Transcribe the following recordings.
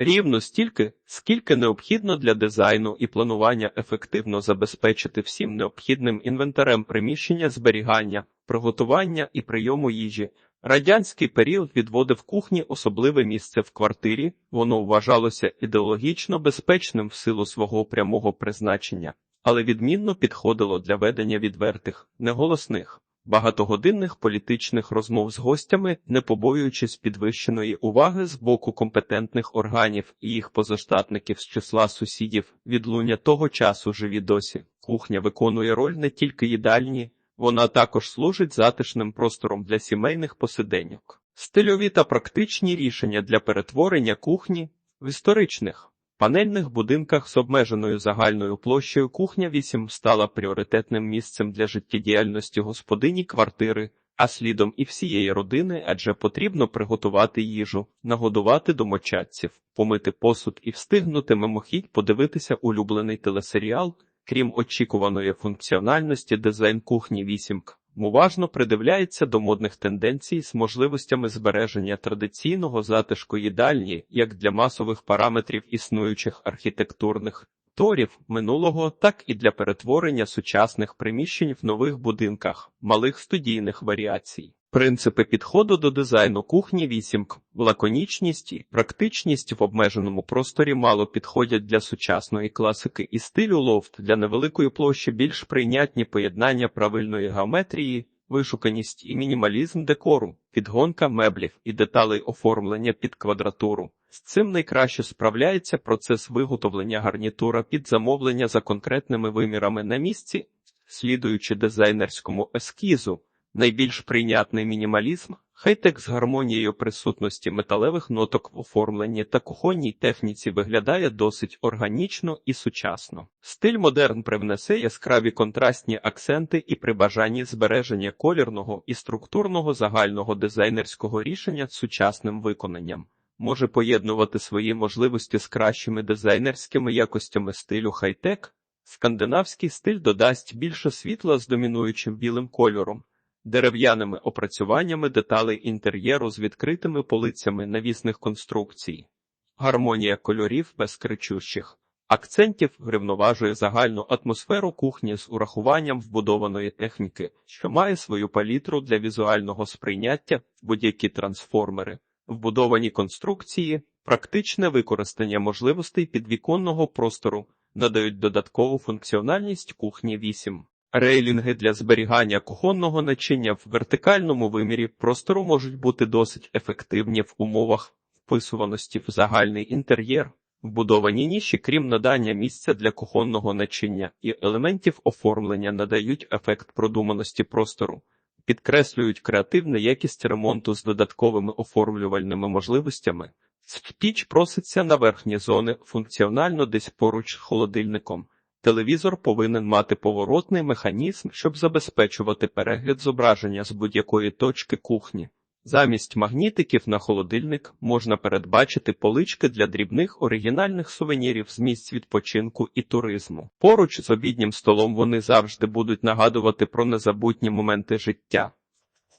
Рівно стільки, скільки необхідно для дизайну і планування ефективно забезпечити всім необхідним інвентарем приміщення зберігання, приготування і прийому їжі. Радянський період відводив кухні особливе місце в квартирі, воно вважалося ідеологічно безпечним в силу свого прямого призначення, але відмінно підходило для ведення відвертих, неголосних, багатогодинних політичних розмов з гостями, не побоюючись підвищеної уваги з боку компетентних органів і їх позаштатників з числа сусідів. Відлуння того часу живі досі. Кухня виконує роль не тільки їдальні, вона також служить затишним простором для сімейних посиденьок. Стильові та практичні рішення для перетворення кухні в історичних панельних будинках з обмеженою загальною площею кухня 8 стала пріоритетним місцем для життєдіяльності господині квартири, а слідом і всієї родини, адже потрібно приготувати їжу, нагодувати домочадців, помити посуд і встигнути мимохідь подивитися улюблений телесеріал. Крім очікуваної функціональності, дизайн кухні 8 уважно придивляється до модних тенденцій з можливостями збереження традиційного затишку їдальні як для масових параметрів існуючих архітектурних торів минулого, так і для перетворення сучасних приміщень в нових будинках, малих студійних варіацій. Принципи підходу до дизайну кухні 8 лаконічність і практичність в обмеженому просторі мало підходять для сучасної класики і стилю лофт для невеликої площі більш прийнятні поєднання правильної геометрії, вишуканість і мінімалізм декору, підгонка меблів і деталей оформлення під квадратуру. З цим найкраще справляється процес виготовлення гарнітура під замовлення за конкретними вимірами на місці, слідуючи дизайнерському ескізу. Найбільш прийнятний мінімалізм хай-тек з гармонією присутності металевих ноток в оформленні та кухонній техніці виглядає досить органічно і сучасно. Стиль модерн привнесе яскраві контрастні акценти і при бажанні збереження колірного і структурного загального дизайнерського рішення з сучасним виконанням. Може поєднувати свої можливості з кращими дизайнерськими якостями стилю хай-тек. Скандинавський стиль додасть більше світла з домінуючим білим кольором дерев'яними опрацюваннями деталей інтер'єру з відкритими полицями навісних конструкцій. Гармонія кольорів без кричущих акцентів врівноважує загальну атмосферу кухні з урахуванням вбудованої техніки, що має свою палітру для візуального сприйняття, будь-які трансформери, вбудовані конструкції, практичне використання можливостей підвіконного простору надають додаткову функціональність кухні 8. Рейлінги для зберігання кухонного начиння в вертикальному вимірі простору можуть бути досить ефективні в умовах вписуваності в загальний інтер'єр, вбудовані ніші, крім надання місця для кухонного начиння і елементів оформлення надають ефект продуманості простору, підкреслюють креативну якість ремонту з додатковими оформлювальними можливостями. Піч проситься на верхні зони функціонально десь поруч з холодильником. Телевізор повинен мати поворотний механізм, щоб забезпечувати перегляд зображення з будь-якої точки кухні. Замість магнітиків на холодильник можна передбачити полички для дрібних оригінальних сувенірів з місць відпочинку і туризму. Поруч з обіднім столом вони завжди будуть нагадувати про незабутні моменти життя.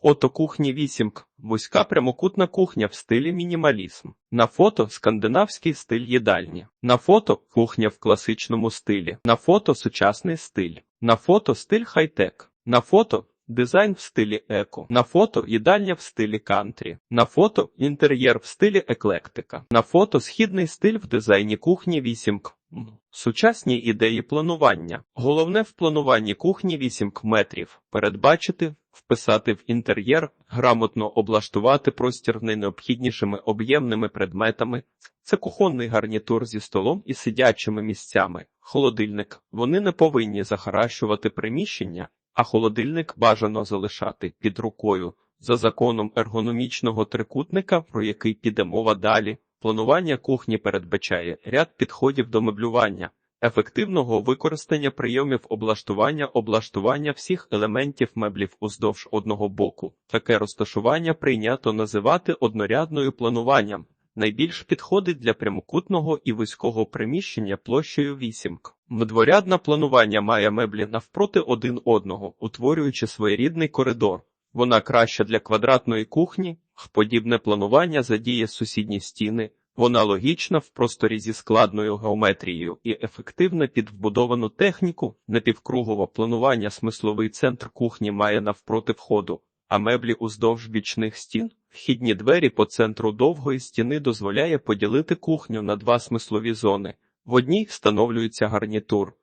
Ото кухні вісімк, вузька прямокутна кухня в стилі мінімалізм. На фото скандинавський стиль їдальні. На фото кухня в класичному стилі. На фото сучасний стиль. На фото стиль хай-тек. На фото дизайн в стилі еко. На фото їдальня в стилі кантрі. На фото інтер'єр в стилі еклектика. На фото східний стиль в дизайні кухні вісімк. Сучасні ідеї планування. Головне в плануванні кухні 8 метрів передбачити, вписати в інтер'єр, грамотно облаштувати простір найнеобхіднішими об'ємними предметами. Це кухонний гарнітур зі столом і сидячими місцями. Холодильник. Вони не повинні захаращувати приміщення, а холодильник бажано залишати під рукою за законом ергономічного трикутника, про який піде мова далі. Планування кухні передбачає ряд підходів до меблювання, ефективного використання прийомів облаштування, облаштування всіх елементів меблів уздовж одного боку. Таке розташування прийнято називати однорядною плануванням. Найбільш підходить для прямокутного і вузького приміщення площею 8. Дворядне планування має меблі навпроти один одного, утворюючи своєрідний коридор. Вона краща для квадратної кухні, подібне планування задіє сусідні стіни, Вона логічна в просторі зі складною геометрією і ефективна під вбудовану техніку. Напівкругове планування смисловий центр кухні має навпроти входу, а меблі уздовж бічних стін. Вхідні двері по центру довгої стіни дозволяє поділити кухню на два смислові зони. В одній встановлюється гарнітур,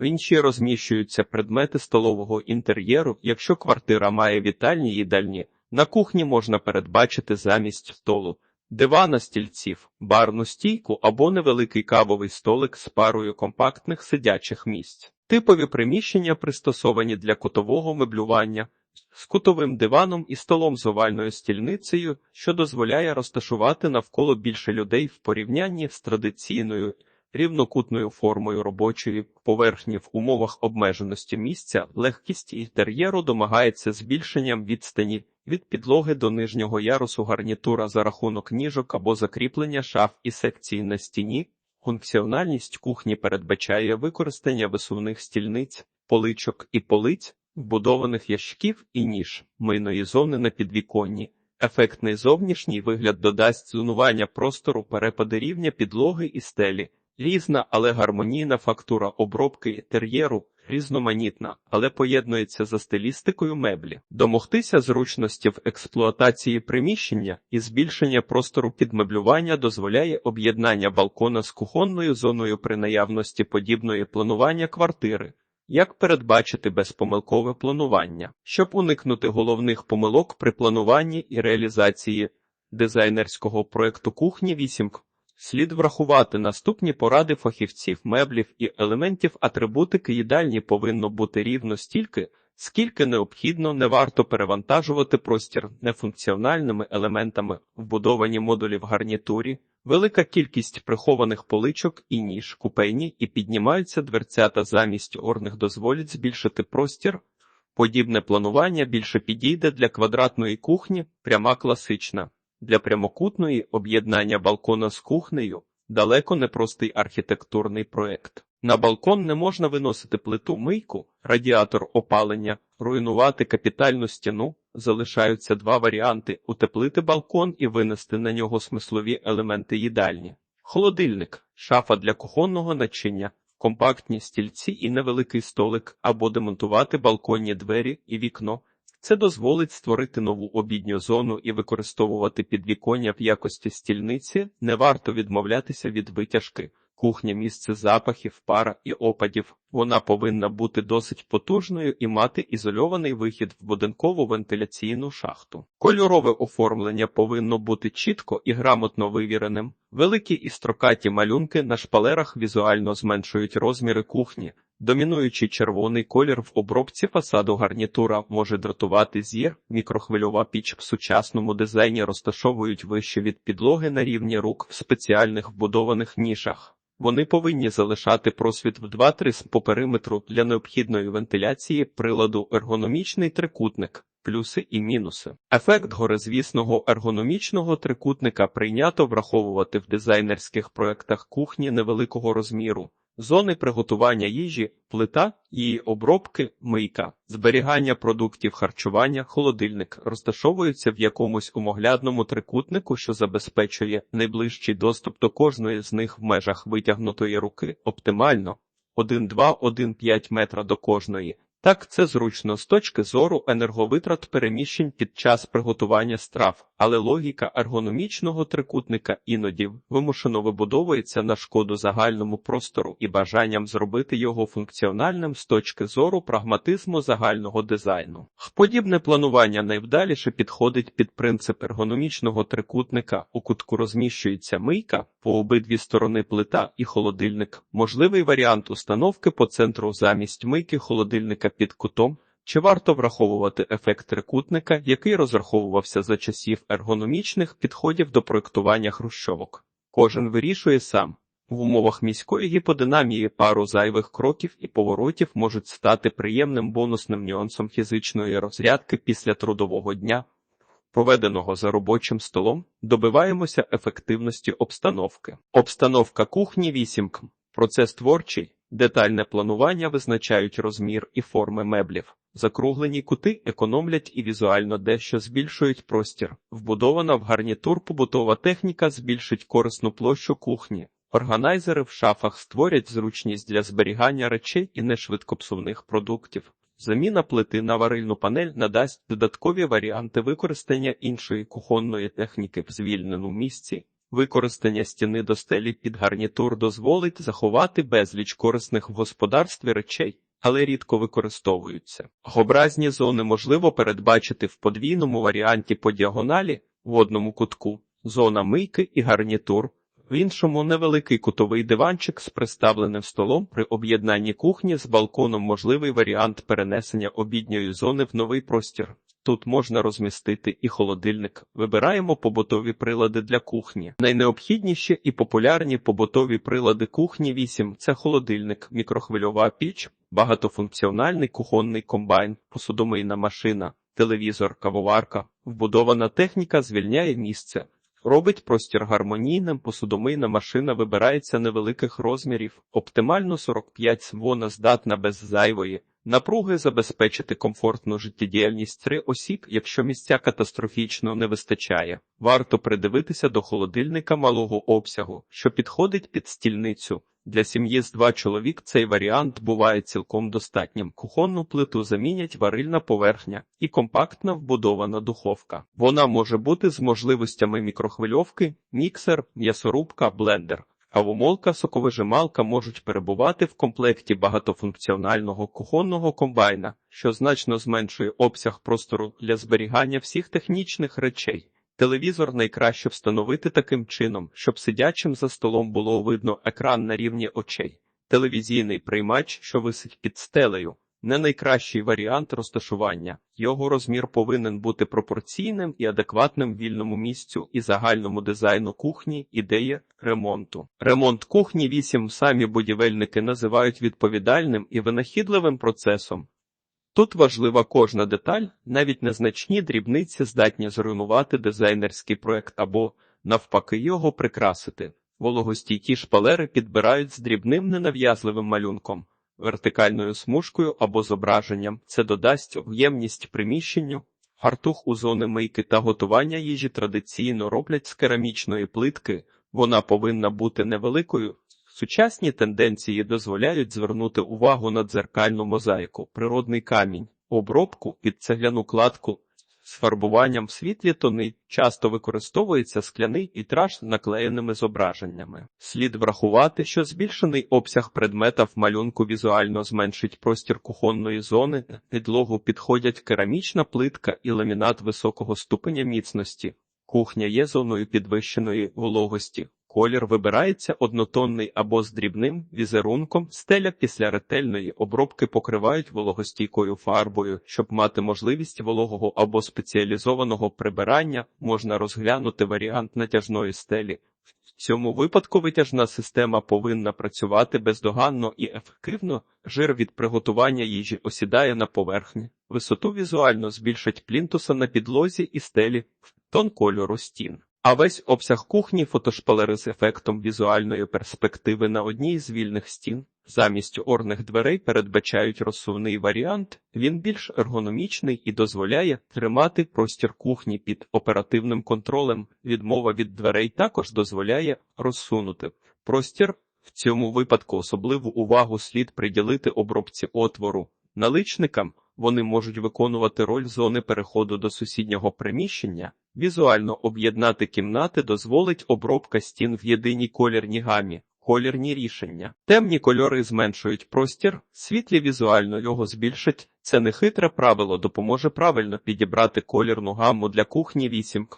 в іншій розміщуються предмети столового інтер'єру. Якщо квартира має вітальні їдальні, на кухні можна передбачити замість столу дивана стільців, барну стійку або невеликий кавовий столик з парою компактних сидячих місць. Типові приміщення пристосовані для кутового меблювання з кутовим диваном і столом з овальною стільницею, що дозволяє розташувати навколо більше людей в порівнянні з традиційною рівнокутною формою робочої поверхні в умовах обмеженості місця, легкість інтер'єру домагається збільшенням відстані від підлоги до нижнього ярусу гарнітура за рахунок ніжок або закріплення шаф і секцій на стіні. Функціональність кухні передбачає використання висувних стільниць, поличок і полиць, вбудованих ящиків і ніж, мийної зони на підвіконні. Ефектний зовнішній вигляд додасть зонування простору перепади рівня підлоги і стелі, різна, але гармонійна фактура обробки інтер'єру, різноманітна, але поєднується за стилістикою меблі. Домогтися зручності в експлуатації приміщення і збільшення простору підмеблювання дозволяє об'єднання балкона з кухонною зоною при наявності подібної планування квартири. Як передбачити безпомилкове планування, щоб уникнути головних помилок при плануванні і реалізації дизайнерського проекту кухні 8 Слід врахувати наступні поради фахівців, меблів і елементів атрибутики їдальні повинно бути рівно стільки, скільки необхідно, не варто перевантажувати простір нефункціональними елементами, вбудовані модулі в гарнітурі, велика кількість прихованих поличок і ніж купейні і піднімаються дверцята замість орних дозволять збільшити простір. Подібне планування більше підійде для квадратної кухні, пряма класична. Для прямокутної об'єднання балкона з кухнею далеко не простий архітектурний проект. На балкон не можна виносити плиту мийку, радіатор опалення, руйнувати капітальну стіну. Залишаються два варіанти: утеплити балкон і винести на нього смислові елементи їдальні. Холодильник, шафа для кухонного начиння, компактні стільці і невеликий столик, або демонтувати балконні двері і вікно. Це дозволить створити нову обідню зону і використовувати підвіконня в якості стільниці. Не варто відмовлятися від витяжки. Кухня місце запахів, пара і опадів. Вона повинна бути досить потужною і мати ізольований вихід в будинкову вентиляційну шахту. Кольорове оформлення повинно бути чітко і грамотно вивіреним. Великі і строкаті малюнки на шпалерах візуально зменшують розміри кухні. Домінуючий червоний колір в обробці фасаду гарнітура може дратувати зір, мікрохвильова піч в сучасному дизайні розташовують вище від підлоги на рівні рук в спеціальних вбудованих нішах. Вони повинні залишати просвіт в 2-3 по периметру для необхідної вентиляції приладу ергономічний трикутник, плюси і мінуси. Ефект горизвісного ергономічного трикутника прийнято враховувати в дизайнерських проектах кухні невеликого розміру. Зони приготування їжі, плита, її обробки, мийка, зберігання продуктів харчування, холодильник розташовуються в якомусь умоглядному трикутнику, що забезпечує найближчий доступ до кожної з них в межах витягнутої руки оптимально 1,2-1,5 метра до кожної. Так, це зручно з точки зору енерговитрат переміщень під час приготування страв, але логіка ергономічного трикутника іноді вимушено вибудовується на шкоду загальному простору і бажанням зробити його функціональним з точки зору прагматизму загального дизайну. Подібне планування найвдаліше підходить під принцип ергономічного трикутника. У кутку розміщується мийка по обидві сторони плита і холодильник. Можливий варіант установки по центру замість мийки холодильника під кутом. Чи варто враховувати ефект трикутника, який розраховувався за часів ергономічних підходів до проєктування хрущовок? Кожен вирішує сам. В умовах міської гіподинамії пару зайвих кроків і поворотів можуть стати приємним бонусним нюансом фізичної розрядки після трудового дня, проведеного за робочим столом, добиваємося ефективності обстановки. Обстановка кухні 8. Процес творчий. Детальне планування визначають розмір і форми меблів, Закруглені кути економлять і візуально дещо збільшують простір. Вбудована в гарнітур побутова техніка збільшить корисну площу кухні. Органайзери в шафах створять зручність для зберігання речей і нешвидкопсувних продуктів. Заміна плити на варильну панель надасть додаткові варіанти використання іншої кухонної техніки в звільненому місці. Використання стіни до стелі під гарнітур дозволить заховати безліч корисних в господарстві речей, але рідко використовуються. Образні зони можливо передбачити в подвійному варіанті по діагоналі в одному кутку зона мийки і гарнітур. В іншому невеликий кутовий диванчик з приставленим столом при об'єднанні кухні з балконом можливий варіант перенесення обідньої зони в новий простір. Тут можна розмістити і холодильник. Вибираємо побутові прилади для кухні. Найнеобхідніші і популярні побутові прилади кухні 8 – це холодильник, мікрохвильова піч, багатофункціональний кухонний комбайн, посудомийна машина, телевізор, кавоварка. Вбудована техніка звільняє місце. Робить простір гармонійним, посудомийна машина вибирається невеликих розмірів, оптимально 45 вона здатна без зайвої. Напруги забезпечити комфортну життєдіяльність три осіб, якщо місця катастрофічно не вистачає. Варто придивитися до холодильника малого обсягу, що підходить під стільницю. Для сім'ї з два чоловік цей варіант буває цілком достатнім. Кухонну плиту замінять варильна поверхня і компактна вбудована духовка. Вона може бути з можливостями мікрохвильовки, міксер, м'ясорубка, блендер. Кавомолка, соковижималка можуть перебувати в комплекті багатофункціонального кухонного комбайна, що значно зменшує обсяг простору для зберігання всіх технічних речей. Телевізор найкраще встановити таким чином, щоб сидячим за столом було видно екран на рівні очей. Телевізійний приймач, що висить під стелею, не найкращий варіант розташування. Його розмір повинен бути пропорційним і адекватним вільному місцю і загальному дизайну кухні, ідеї ремонту. Ремонт кухні 8 самі будівельники називають відповідальним і винахідливим процесом. Тут важлива кожна деталь, навіть незначні дрібниці здатні зруйнувати дизайнерський проект або, навпаки, його прикрасити. Вологостійкі шпалери підбирають з дрібним ненав'язливим малюнком, вертикальною смужкою або зображенням. Це додасть об'ємність приміщенню. Фартух у зони мийки та готування їжі традиційно роблять з керамічної плитки. Вона повинна бути невеликою, Сучасні тенденції дозволяють звернути увагу на дзеркальну мозаїку, природний камінь, обробку під цегляну кладку з фарбуванням в світлі тони часто використовується скляний вітраж з наклеєними зображеннями. Слід врахувати, що збільшений обсяг предмета в малюнку візуально зменшить простір кухонної зони, підлогу підходять керамічна плитка і ламінат високого ступеня міцності. Кухня є зоною підвищеної вологості. Колір вибирається однотонний або з дрібним візерунком. Стеля після ретельної обробки покривають вологостійкою фарбою, щоб мати можливість вологого або спеціалізованого прибирання, можна розглянути варіант натяжної стелі. В цьому випадку витяжна система повинна працювати бездоганно і ефективно. Жир від приготування їжі осідає на поверхні. Висоту візуально збільшать плінтуса на підлозі і стелі, тон кольору стін. А весь обсяг кухні фотошпалери з ефектом візуальної перспективи на одній з вільних стін. Замість орних дверей передбачають розсувний варіант, він більш ергономічний і дозволяє тримати простір кухні під оперативним контролем. Відмова від дверей також дозволяє розсунути простір. В цьому випадку особливу увагу слід приділити обробці отвору. Наличникам вони можуть виконувати роль зони переходу до сусіднього приміщення. Візуально об'єднати кімнати дозволить обробка стін в єдиній колірній гамі. Колірні рішення. Темні кольори зменшують простір, світлі візуально його збільшать. Це нехитре правило допоможе правильно підібрати колірну гаму для кухні 8.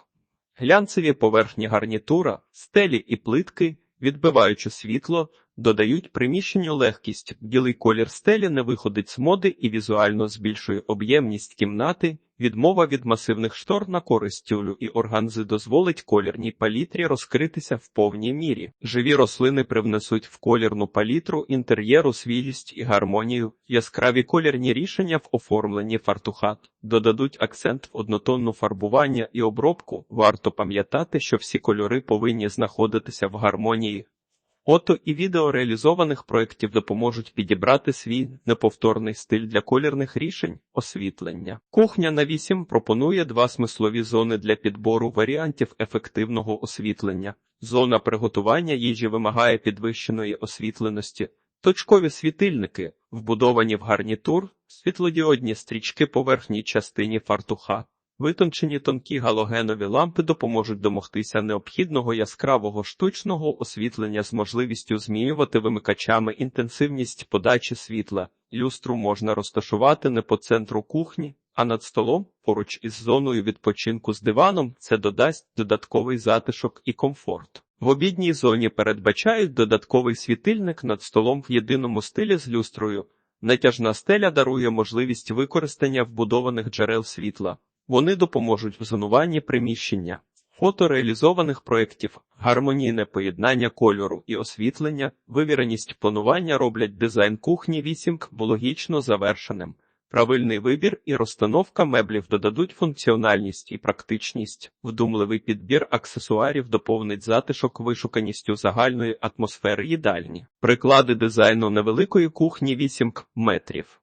Глянцеві поверхні гарнітура, стелі і плитки, відбиваючи світло, додають приміщенню легкість. Білий колір стелі не виходить з моди і візуально збільшує об'ємність кімнати. Відмова від масивних штор на користь тюлю і органзи дозволить колірній палітрі розкритися в повній мірі. Живі рослини привнесуть в колірну палітру інтер'єру свіжість і гармонію. Яскраві колірні рішення в оформленні фартухат додадуть акцент в однотонну фарбування і обробку. Варто пам'ятати, що всі кольори повинні знаходитися в гармонії. Фото і відео реалізованих проєктів допоможуть підібрати свій неповторний стиль для колірних рішень, освітлення. Кухня на 8 пропонує два смислові зони для підбору варіантів ефективного освітлення. Зона приготування їжі вимагає підвищеної освітленості. Точкові світильники, вбудовані в гарнітур, світлодіодні стрічки по верхній частині фартуха. Витончені тонкі галогенові лампи допоможуть домогтися необхідного яскравого штучного освітлення з можливістю змінювати вимикачами інтенсивність подачі світла. Люстру можна розташувати не по центру кухні, а над столом поруч із зоною відпочинку з диваном. Це додасть додатковий затишок і комфорт. В обідній зоні передбачають додатковий світильник над столом в єдиному стилі з люстрою. Натяжна стеля дарує можливість використання вбудованих джерел світла. Вони допоможуть в зонуванні приміщення. Фото реалізованих проєктів, гармонійне поєднання кольору і освітлення, вивіреність планування роблять дизайн кухні 8 логічно завершеним. Правильний вибір і розстановка меблів додадуть функціональність і практичність. Вдумливий підбір аксесуарів доповнить затишок вишуканістю загальної атмосфери їдальні. Приклади дизайну невеликої кухні 8 метрів.